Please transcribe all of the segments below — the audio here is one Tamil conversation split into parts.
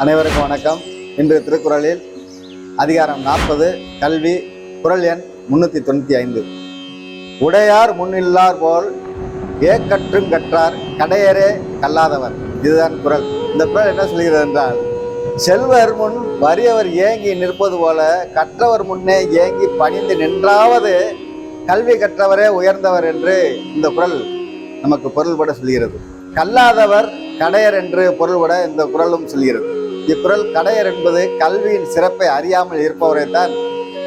அனைவருக்கும் வணக்கம். இன்று திருக்குறளில் அதிகாரம் நாற்பது கல்வி குரல் எண் முன்னூற்றி தொண்ணூற்றி ஐந்து. உடையார் முன்னில்லார் போல் ஏக்கற்றும் கற்றார் கடையரே கல்லாதவர். இதுதான் குரல். இந்த குரல் என்ன சொல்கிறது என்றால் செல்வர் முன் வறியவர் ஏங்கி நிற்பது போல கற்றவர் முன்னே ஏங்கி பணிந்து நின்றாவது கல்வி கற்றவரே உயர்ந்தவர் என்று இந்த குரல் நமக்கு பொருள்பட சொல்கிறது. கல்லாதவர் கடையர் என்று பொருள்பட இந்த குரலும் சொல்கிறது. இக்குரல் கடையர் என்பது கல்வியின் சிறப்பை அறியாமல் இருப்பவரை தான்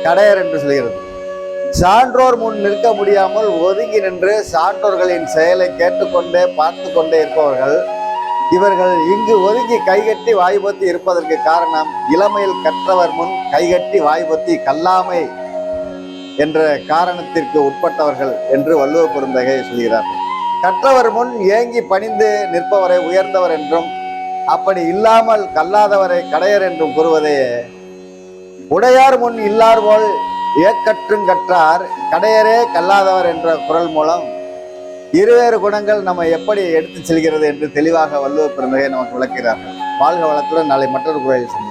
கடையர் என்று சொல்கிறது. சான்றோர் முன் நிற்க முடியாமல் ஒதுங்கி நின்று சான்றோர்களின் செயலை கேட்டுக்கொண்டே பார்த்து கொண்டே இருப்பவர்கள் இவர்கள் இங்கு ஒதுங்கி கைகட்டி வாய்பத்தி இருப்பதற்கு காரணம் இளமையில் கற்றவர் முன் கைகட்டி வாய்பத்தி கல்லாமை என்ற காரணத்திற்கு உட்பட்டவர்கள் என்று வள்ளுவ பெருந்தகை சொல்கிறார்கள் கற்றவர் முன் ஏங்கி பணிந்து நிற்பவரை உயர்ந்தவர் என்றும் அப்படி இல்லாமல் கல்லாதவரை கடையர் என்றும் கூறுவதே. உடையார் முன் இல்லார் போல் ஏக்கற்றும் கற்றார் கடையரே கல்லாதவர் என்ற குரல் மூலம். இருவேறு குணங்கள் நம்ம எப்படி எடுத்து செல்கிறது என்று தெளிவாக வள்ளுவ பெருந்தகை நமக்கு விளக்கிறார்கள் வாழ்க வளத்துடன் நாளை மற்றொரு குரலில் சந்திப்போம்.